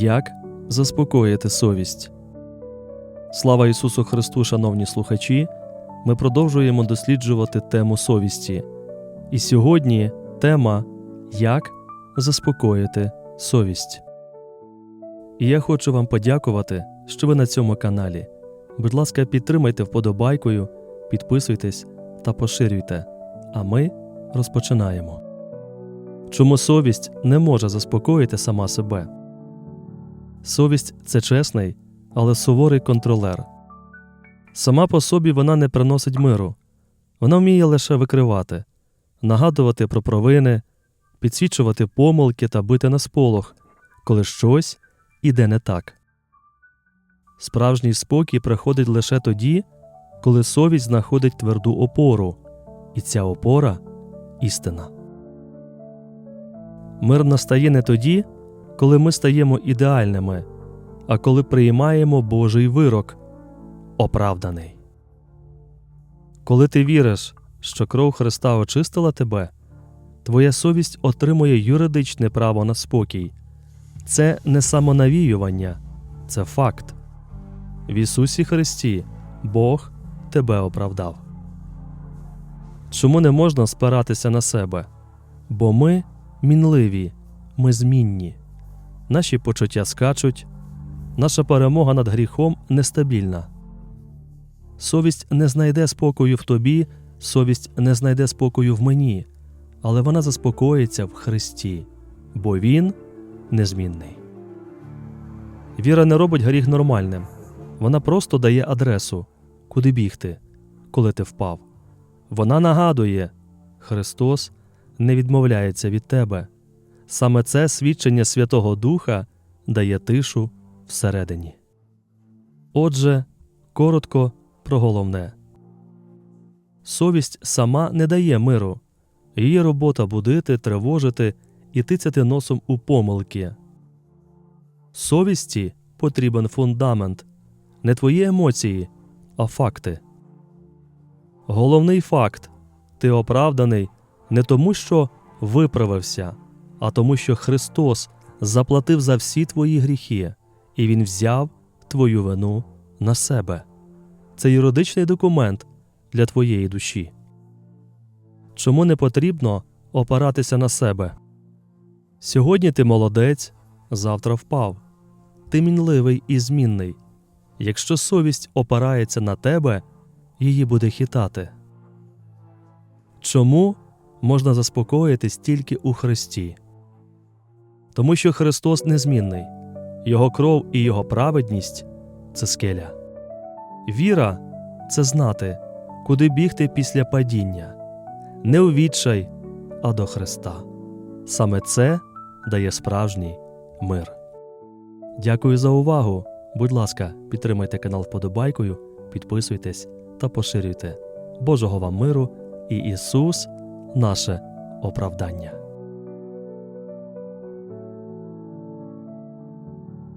Як заспокоїти совість? Слава Ісусу Христу, шановні слухачі! Ми продовжуємо досліджувати тему совісті. І сьогодні тема Як заспокоїти совість. І я хочу вам подякувати, що ви на цьому каналі. Будь ласка, підтримайте вподобайкою, підписуйтесь та поширюйте. А ми розпочинаємо. Чому совість не може заспокоїти сама себе? Совість це чесний, але суворий контролер. Сама по собі вона не приносить миру, вона вміє лише викривати, нагадувати про провини, підсвічувати помилки та бити на сполох, коли щось іде не так. Справжній спокій приходить лише тоді, коли совість знаходить тверду опору, і ця опора істина. Мир настає не тоді, коли ми стаємо ідеальними, а коли приймаємо Божий вирок оправданий. Коли ти віриш, що кров Христа очистила тебе, твоя совість отримує юридичне право на спокій. Це не самонавіювання, це факт. В Ісусі Христі Бог тебе оправдав. Чому не можна спиратися на себе? Бо ми мінливі, ми змінні, наші почуття скачуть, наша перемога над гріхом нестабільна. Совість не знайде спокою в тобі, совість не знайде спокою в мені, але вона заспокоїться в Христі, бо Він незмінний. Віра не робить гріх нормальним, вона просто дає адресу, куди бігти, коли ти впав. Вона нагадує Христос не відмовляється від тебе. Саме це свідчення Святого Духа дає тишу всередині. Отже, коротко про головне. Совість сама не дає миру. Її робота будити, тривожити і тицяти носом у помилки. Совісті потрібен фундамент, не твої емоції, а факти. Головний факт ти оправданий не тому, що виправився, а тому, що Христос заплатив за всі твої гріхи, і Він взяв твою вину на себе. Це юридичний документ для твоєї душі. Чому не потрібно опиратися на себе? Сьогодні ти молодець, завтра впав. Ти мінливий і змінний. Якщо совість опирається на тебе, її буде хитати. Чому можна заспокоїтись тільки у Христі? Тому що Христос незмінний, Його кров і Його праведність це скеля. Віра це знати, куди бігти після падіння, не у відчай, а до Христа. Саме це дає справжній мир. Дякую за увагу. Будь ласка, підтримайте канал вподобайкою, підписуйтесь та поширюйте. Божого вам миру і Ісус наше оправдання.